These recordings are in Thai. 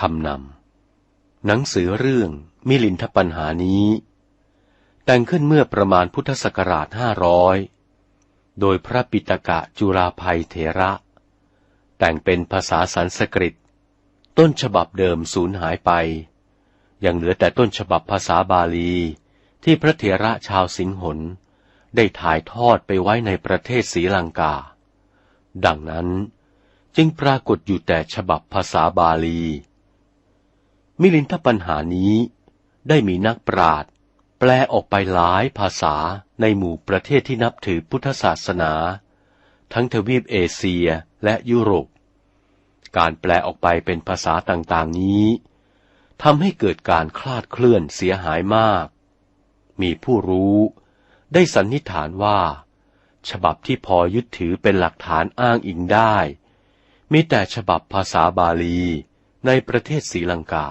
คำนำ หนังสือเรื่องมิลินทปัญหานี้ แต่งขึ้นเมื่อประมาณพุทธศักราชห้าร้อยโดยพระปิตกะจุราภัยเถระ แต่งเป็นภาษาสันสกฤต ต้นฉบับเดิมสูญหายไป ยังเหลือแต่ต้นฉบับภาษาบาลีที่พระเถระชาวสิงหนได้ถ่ายทอดไปไว้ในประเทศศรีลังกา ดังนั้นจึงปรากฏอยู่แต่ฉบับภาษาบาลี มิลินทปัญหานี้ได้มีนักปราชญ์แปลออกไปหลายภาษาในหมู่ประเทศที่นับถือพุทธศาสนา ทั้งทวีปเอเชียและยุโรป การแปลออกไปเป็นภาษาต่างๆนี้ทำให้เกิดการคลาดเคลื่อนเสียหายมาก มีผู้รู้ได้สันนิษฐานว่า ฉบับที่พอยึดถือเป็นหลักฐานอ้างอิงได้ มีแต่ฉบับภาษาบาลีในประเทศศรีลังกา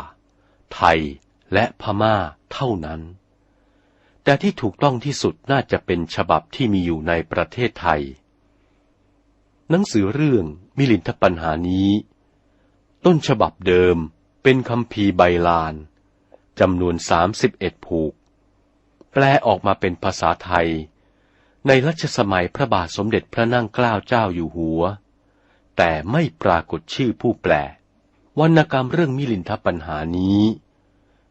ไทยและพม่าเท่านั้น แต่ที่ถูกต้องที่สุดน่าจะเป็นฉบับที่มีอยู่ในประเทศไทย หนังสือเรื่องมิลินทปัญหานี้ ต้นฉบับเดิมเป็นคำพีใบลานจำนวนสามสิบเอ็ดผูก แปลออกมาเป็นภาษาไทย ในรัชสมัยพระบาทสมเด็จพระนั่งเกล้าเจ้าอยู่หัว แต่ไม่ปรากฏชื่อผู้แปล วรรณกรรมเรื่องมิลินทปัญหานี้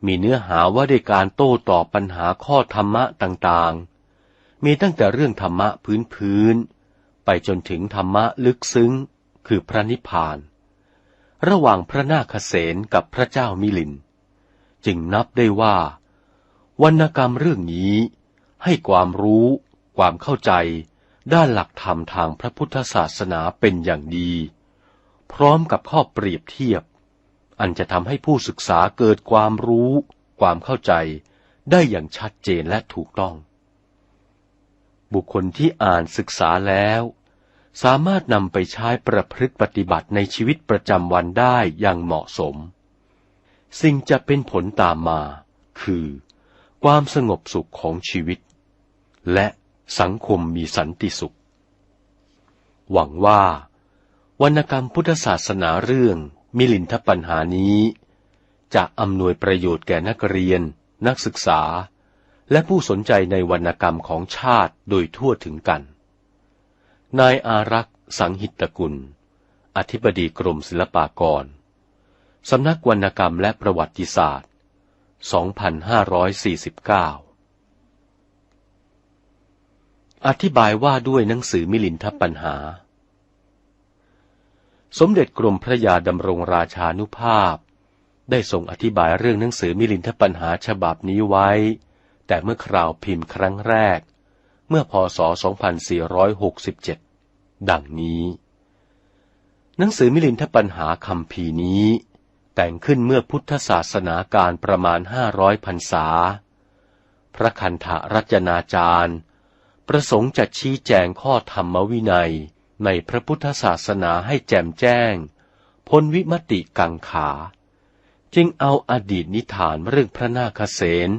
มีเนื้อหาว่าด้วยการโต้ตอบปัญหาข้อธรรมะต่างๆ มีตั้งแต่เรื่องธรรมะพื้นๆ ไปจนถึงธรรมะลึกซึ้ง คือพระนิพพาน ระหว่างพระนาคเษนกับพระเจ้ามิลิน จึงนับได้ว่า วรรณกรรมเรื่องนี้ให้ความรู้ ความเข้าใจ ด้านหลักธรรมทางพระพุทธศาสนาเป็นอย่างดี พร้อมกับข้อเปรียบเทียบ อันจะทำให้ผู้ศึกษาเกิดความรู้ ความเข้าใจ ได้อย่างชัดเจนและถูกต้อง บุคคลที่อ่านศึกษาแล้ว สามารถนำไปใช้ประพฤติปฏิบัติในชีวิตประจำวันได้อย่างเหมาะสม สิ่งจะเป็นผลตามมา คือ ความสงบสุขของชีวิต และสังคมมีสันติสุข หวังว่า วรรณกรรมพุทธศาสนาเรื่อง มิลินทปัญหานี้ จะอำนวยประโยชน์แก่นักเรียน นักศึกษา และผู้สนใจในวรรณกรรมของชาติโดยทั่วถึงกัน นายอารักษ์สังหิตกุล อธิบดีกรมศิลปากร สำนักวรรณกรรมและประวัติศาสตร์ 2549อธิบายว่าด้วยหนังสือมิลินทปัญหา สมเด็จกรมพระยาดำรงราชานุภาพ ได้ทรงอธิบายเรื่องหนังสือมิลินทปัญหาฉบับนี้ไว้ แต่เมื่อคราวพิมพ์ครั้งแรก เมื่อพศ 2467 ดังนี้ หนังสือมิลินทปัญหาคำพีนี้ แต่งขึ้นเมื่อพุทธศาสนาการประมาณห้าร้อยพรรษา พระคันธรัจนาจารย์ ประสงค์จะชี้แจงข้อธรรมวินัย ในพระพุทธศาสนาให้แจ่มแจ้ง พ้นวิมติกังขา จึงเอาอดีตนิทานเรื่องพระนาคเษน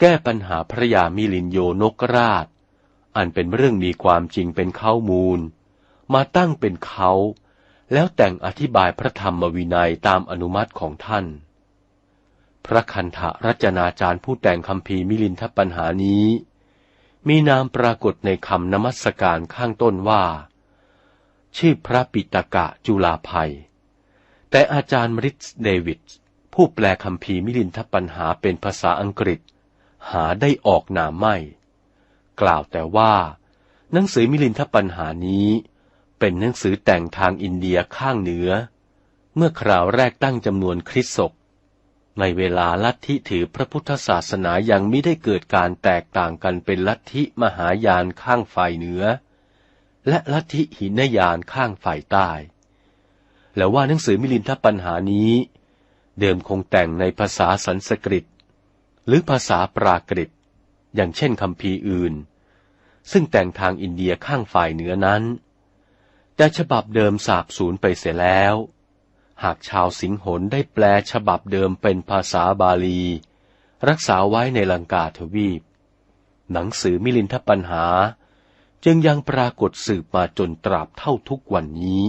แก้ปัญหาพระยามิลินโยนกราช อันเป็นเรื่องมีความจริงเป็นข้ามูล มาตั้งเป็นเขา แล้วแต่งอธิบายพระธรรมวินัยตามอนุมัติของท่าน พระคันธรัจนาจารย์ผู้แต่งคำพีมิลินทปัญหานี้ มีนามปรากฏในคำนมัสการข้างต้นว่า ชื่อพระปิตกะจุลาภัย แต่อาจารย์มริสเดวิดผู้แปลคำพีมิลินทปัญหาเป็นภาษาอังกฤษ หาได้ออกนามไม่ กล่าวแต่ว่า หนังสือมิลินทปัญหานี้ เป็นหนังสือแต่งทางอินเดียข้างเหนือ เมื่อคราวแรกตั้งจำนวนคริสตศกในเวลาลัทธิถือพระพุทธศาสนายังไม่ได้เกิดการแตกต่างกันเป็นลัทธิมหายานข้างฝ่ายเหนือ และลัทธิหินยานข้างฝ่ายใต้ แล้วว่าหนังสือมิลินทปัญหานี้ เดิมคงแต่งในภาษาสันสกฤต หรือภาษาปรากฤต อย่างเช่นคำพีอื่น ซึ่งแต่งทางอินเดียข้างฝ่ายเหนือนั้น แต่ฉบับเดิมสาบสูญไปเสียแล้ว หากชาวสิงหนได้แปลฉบับเดิมเป็นภาษาบาลี รักษาไว้ในลังกาทวีป หนังสือมิลินทปัญหา จึงยังปรากฏสืบมาจนตราบเท่าทุกวันนี้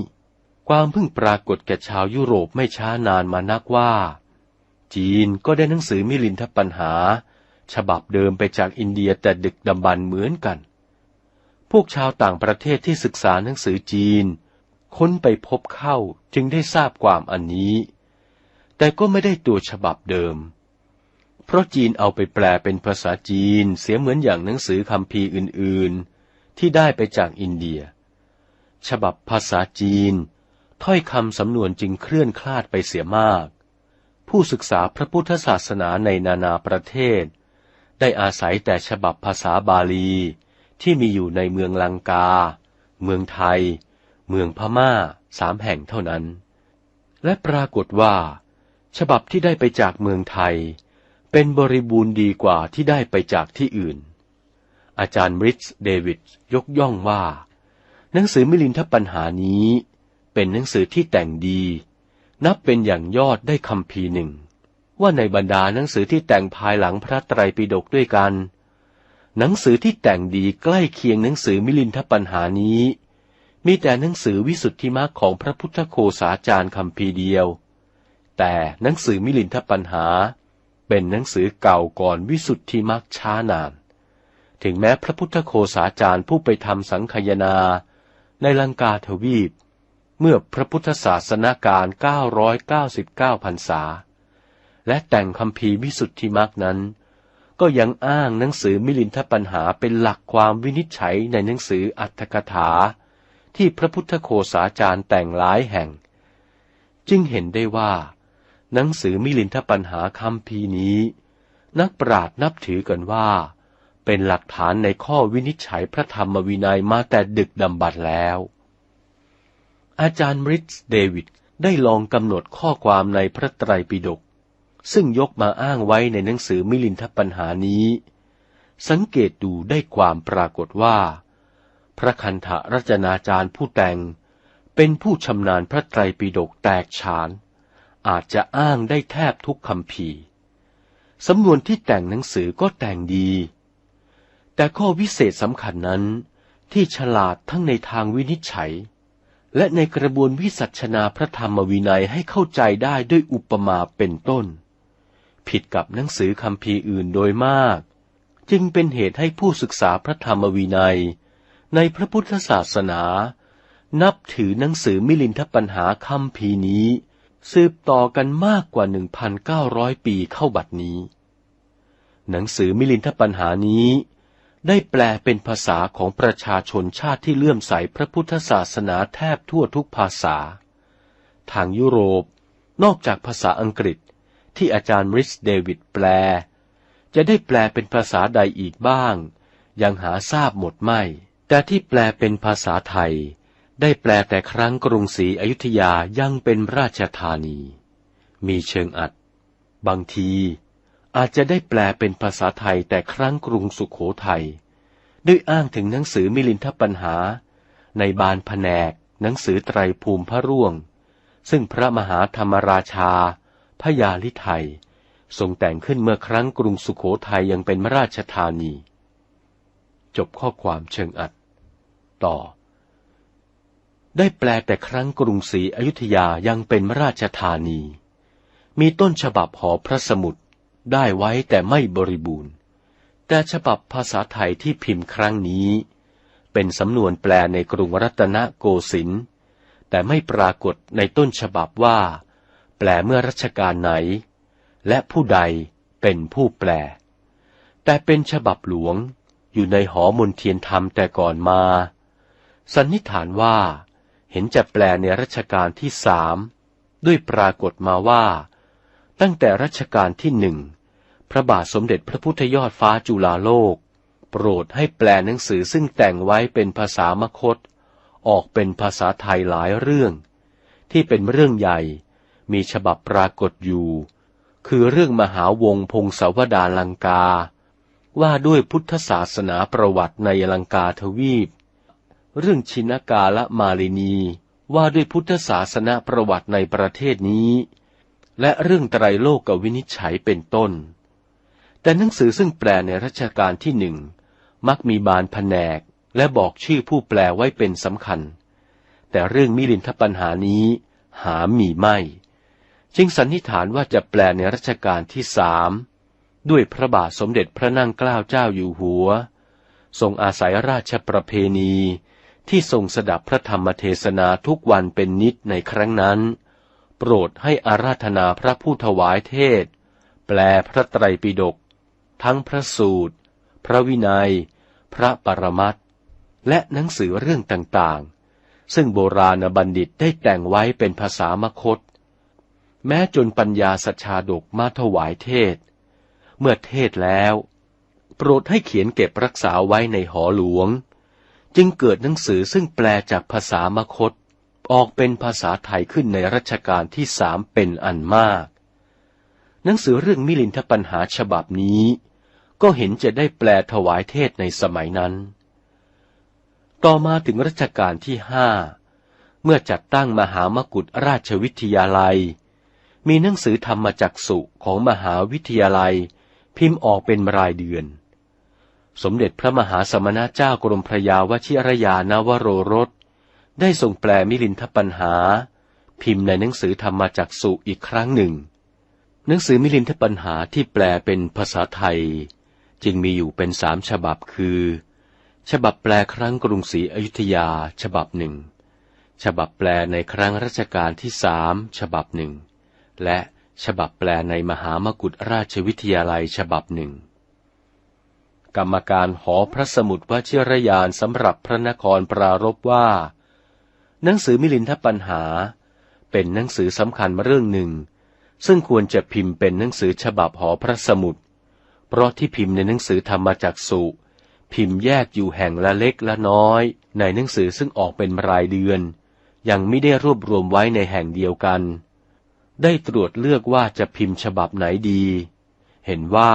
ความเพิ่งปรากฏแก่ชาวยุโรปไม่ช้านานมานักว่า จีนก็ได้หนังสือมิลินทปัญหา ฉบับเดิมไปจากอินเดียแต่ดึกดำบรรเหมือนกัน พวกชาวต่างประเทศที่ศึกษาหนังสือจีน ค้นไปพบเข้าจึงได้ทราบความอันนี้ แต่ก็ไม่ได้ตัวฉบับเดิมเพราะจีนเอาไปแปลเป็นภาษาจีนเสียเหมือนอย่างหนังสือคำพีอื่นๆ ที่ได้ไปจากอินเดีย ฉบับภาษาจีน ถ้อยคำสำนวนจึงเคลื่อนคลาดไปเสียมาก ผู้ศึกษาพระพุทธศาสนาในนานาประเทศ ได้อาศัยแต่ฉบับภาษาบาลี ที่มีอยู่ในเมืองลังกา เมืองไทย เมืองพม่าสามแห่งเท่านั้น และปรากฏว่า ฉบับที่ได้ไปจากเมืองไทย เป็นบริบูรณ์ดีกว่าที่ได้ไปจากที่อื่น อาจารย์บริตส์เดวิดยกย่องว่า หนังสือมิลินทปัญหานี้ เป็นหนังสือที่แต่งดี นับเป็นอย่างยอดได้คำพีหนึ่ง ว่าในบรรดาหนังสือที่แต่งภายหลังพระไตรปิฎกด้วยกัน หนังสือที่แต่งดีใกล้เคียงหนังสือมิลินทปัญหานี้ มีแต่หนังสือวิสุทธิมรรคของพระพุทธโคสาจารย์คำพีเดียว แต่หนังสือมิลินทปัญหา เป็นหนังสือเก่าก่อนวิสุทธิมรรคช้านาน ถึงแม้พระพุทธโคสาจารย์ผู้ไปทำสังคยนา ในลังกาทวีป เมื่อพระพุทธศาสนาการ 999พรรษา และแต่งคำพีวิสุทธิมรรคนั้น ก็ยังอ้างหนังสือมิลินทปัญหาเป็นหลักความวินิจฉัยในหนังสืออัตถกถา ที่พระพุทธโคสาจารย์แต่งหลายแห่ง จึงเห็นได้ว่า หนังสือมิลินทปัญหาคำพีนี้ นักปราชญ์นับถือกันว่า เป็นหลักฐานในข้อวินิจฉัยพระธรรมวินัยมาแต่ดึกดำบรรพ์แล้ว อาจารย์ริสเดวิดได้ลองกำหนดข้อความในพระไตรปิฎกซึ่งยกมาอ้างไว้ในหนังสือมิลินทปัญหานี้ สังเกตดูได้ความปรากฏว่า พระคันธรัจนาจารย์ผู้แต่ง เป็นผู้ชำนาญพระไตรปิฎกแตกฉาน อาจจะอ้างได้แทบทุกคำพีสำนวนที่แต่งหนังสือก็แต่งดี แต่ข้อวิเศษสำคัญนั้นที่ฉลาดทั้งในทางวินิจฉัย และในกระบวนวิสัชนาพระธรรมวินัยให้เข้าใจได้ด้วยอุปมาเป็นต้น ผิดกับหนังสือคำพีอื่นโดยมาก จึงเป็นเหตุให้ผู้ศึกษาพระธรรมวินัย ในพระพุทธศาสนา นับถือหนังสือมิลินทปัญหาคำพีนี้ สืบต่อกันมากกว่า 1,900 ปีเข้าบัดนี้ หนังสือมิลินทปัญหานี้ ได้แปลเป็นภาษาของประชาชนชาติที่เลื่อมใสพระพุทธศาสนาแทบทั่วทุกภาษา ทางยุโรป นอกจากภาษาอังกฤษที่อาจารย์ริสเดวิดแปล จะได้แปลเป็นภาษาใดอีกบ้าง ยังหาทราบหมดไม่ แต่ที่แปลเป็นภาษาไทย ได้แปลแต่ครั้งกรุงศรีอยุธยายังเป็นราชธานี มีเชิงอัด บางที อาจจะได้แปลเป็นภาษาไทยแต่ครั้งกรุงสุขโขทัยด้วยอ้างถึงหนังสือมิลินทปัญหา ในบานแผนก หนังสือไตรภูมิพระร่วง ซึ่งพระมหาธรรมราชาพยาลิไทยทรงแต่งขึ้นเมื่อครั้งกรุงสุขโขทัยยังเป็นราชธานี จบข้อความเชิงอัด ต่อ ได้แปลแต่ครั้งกรุงศรีอยุธยายังเป็นราชธานี มีต้นฉบับหอพระสมุด ได้ไว้แต่ไม่บริบูรณ์ แต่ฉบับภาษาไทยที่พิมพ์ครั้งนี้ เป็นสำนวนแปลในกรุงรัตนโกสินทร์แต่ไม่ปรากฏในต้นฉบับว่า แปลเมื่อรัชกาลไหน และผู้ใดเป็นผู้แปล แต่เป็นฉบับหลวงอยู่ในหอมนเทียนธรรมแต่ก่อนมา สันนิษฐานว่า เห็นจะแปลในรัชกาลที่สามด้วยปรากฏมาว่า ตั้งแต่รัชกาลที่หนึ่ง พระบาทสมเด็จพระพุทธยอดฟ้าจุฬาโลก โปรดให้แปลหนังสือซึ่งแต่งไว้เป็นภาษามคต ออกเป็นภาษาไทยหลายเรื่อง ที่เป็นเรื่องใหญ่ มีฉบับปรากฏอยู่ คือเรื่องมหาวงพงศาวดารลังกา ว่าด้วยพุทธศาสนาประวัติในลังกาทวีป เรื่องชินกาละมาลินีว่าด้วยพุทธศาสนาประวัติในประเทศนี้ และเรื่องไตรโลกกวินิจฉัยเป็นต้น แต่หนังสือซึ่งแปลในรัชกาลที่หนึ่งมักมีบานแผนกและบอกชื่อผู้แปลไว้เป็นสำคัญ แต่เรื่องมิลินทปัญหานี้หามีไม่ จึงสันนิษฐานว่าจะแปลในรัชกาลที่สามด้วยพระบาทสมเด็จพระนั่งเกล้าเจ้าอยู่หัว ทรงอาศัยราชประเพณีที่ทรงสดับพระธรรมเทศนาทุกวันเป็นนิดในครั้งนั้น ปรดให้อาราธนาพระผู้ถวายเทศ แปลพระไตรปิฎกทั้งพระสูตร พระวินัย พระปรมัตและหนังสือเรื่องต่างๆ ซึ่งโบราณบัณฑิตได้แต่งไว้เป็นภาษามคต แม้จนปัญญาสัชชาดกมาถวายเทศ เมื่อเทศแล้ว โปรดให้เขียนเก็บรักษาไว้ในหอหลวง จึงเกิดหนังสือซึ่งแปลจากภาษามคต ออกเป็นภาษาไทยขึ้นในรัชกาลที่สามเป็นอันมาก หนังสือเรื่องมิลินทปัญหาฉบับนี้ ก็เห็นจะได้แปลถวายเทศในสมัยนั้น ต่อมาถึงรัชกาลที่ห้าเมื่อจัดตั้งมหามกุฏราชวิทยาลัย มีหนังสือธรรมจักสุของมหาวิทยาลัย พิมพ์ออกเป็นรายเดือน สมเด็จพระมหาสมณเจ้ากรมพระยาวชิรยานวโรรส ได้ส่งแปลมิลินทปัญหา พิมพ์ในหนังสือธรรมจักสุอีกครั้งหนึ่ง หนังสือมิลินทปัญหาที่แปลเป็นภาษาไทย จึงมีอยู่เป็นสามฉบับคือ ฉบับแปลครั้งกรุงศรีอยุธยา ฉบับหนึ่ง ฉบับแปลในครั้งรัชกาลที่สามฉบับหนึ่ง และฉบับแปลในมหามกุฏราชวิทยาลัยฉบับหนึ่ง กรรมการหอพระสมุดวชิรยานสำหรับพระนครปรารบว่า หนังสือมิลินทปัญหา เป็นหนังสือสำคัญเรื่องหนึ่ง ซึ่งควรจะพิมพ์เป็นหนังสือฉบับหอพระสมุดเพราะที่พิมพ์ในหนังสือธรรมจักสุพิมพ์แยกอยู่แห่งละเล็กละน้อย ในหนังสือซึ่งออกเป็นรายเดือน ยังไม่ได้รวบรวมไว้ในแห่งเดียวกัน ได้ตรวจเลือกว่าจะพิมพ์ฉบับไหนดี เห็นว่า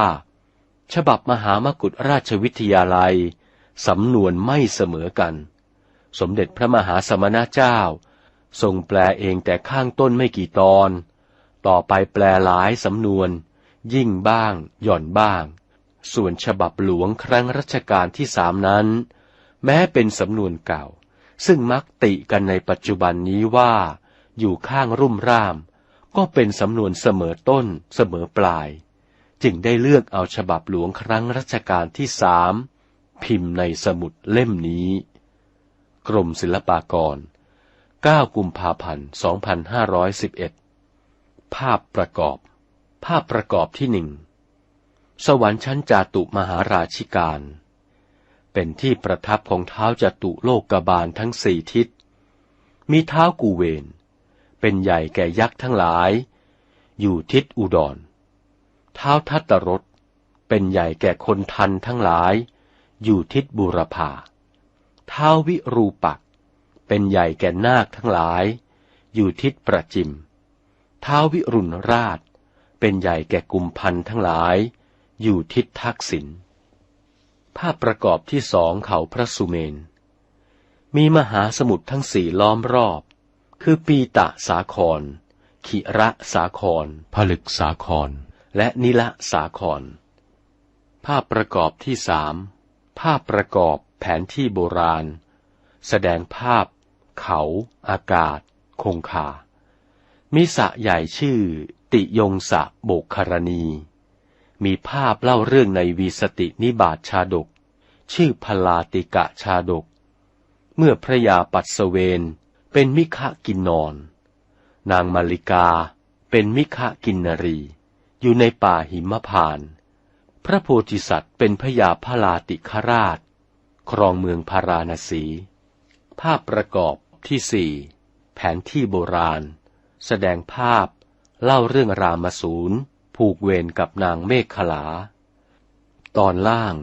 ฉบับมหามกุฏราชวิทยาลัย สำนวนไม่เสมอกัน สมเด็จพระมหาสมณเจ้า ทรงแปลเองแต่ข้างต้นไม่กี่ตอน ต่อไปแปลหลายสำนวน ยิ่งบ้าง หย่อนบ้าง ส่วนฉบับหลวงครั้งรัชกาลที่สามนั้น แม้เป็นสำนวนเก่า ซึ่งมักติกันในปัจจุบันนี้ว่า อยู่ข้างรุ่มร่าม ก็เป็นสำนวนเสมอต้นเสมอปลาย จึงได้เลือกเอาฉบับหลวงครั้งรัชกาลที่สามพิมพ์ในสมุดเล่มนี้ กรมศิลปากร 9 กุมภาพันธ์ 2511 ภาพประกอบ ภาพประกอบที่หนึ่ง สวรรค์ชั้นจาตุมหาราชิการ เป็นที่ประทับของเท้าจาตุโลกกบาลทั้งสี่ทิศ มีเท้ากูเวน เป็นใหญ่แก่ยักษ์ทั้งหลาย อยู่ทิศอุดร เท้าทัตตรสเป็นใหญ่แก่คนทันทั้งหลาย อยู่ทิศบุรพาเท้าวิรูปัก เป็นใหญ่แก่นาคทั้งหลาย อยู่ทิศประจิมเท้าวิรุณราช เป็นใหญ่แก่กุมพันทั้งหลาย อยู่ทิศทักษิณ ภาพประกอบที่สองเขาพระสุเมน มีมหาสมุทรทั้งสี่ล้อมรอบ คือปีตะสาคร ขิระสาคร ผลึกสาคร และนิละสาคร ภาพประกอบที่สามภาพประกอบ แผนที่โบราณ แสดงภาพ เขา อากาศ คงคามีสะใหญ่ชื่อ ติยงสะโบกคารณี มีภาพเล่าเรื่องในวีสตินิบาตชาดก ชื่อพลาติกะชาดก เมื่อพระยาปัสเวนเป็นมิคะกินนอน นางมาริกาเป็นมิคะกินนรี อยู่ในป่าหิมพาน พระโพธิสัตว์เป็นพระยาพลาติคราช ครองเมืองพาราณสี ภาพประกอบที่สี่แผนที่โบราณ แสดงภาพเล่าเรื่องรามสูรผูกเวรกับนางเมฆขลา ตอนล่าง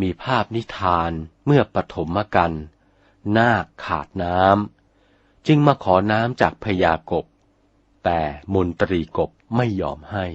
มีภาพนิทานเมื่อปฐมกัน นาคขาดน้ำ จึงมาขอน้ำจากพญากบ แต่มนตรีกบไม่ยอมให้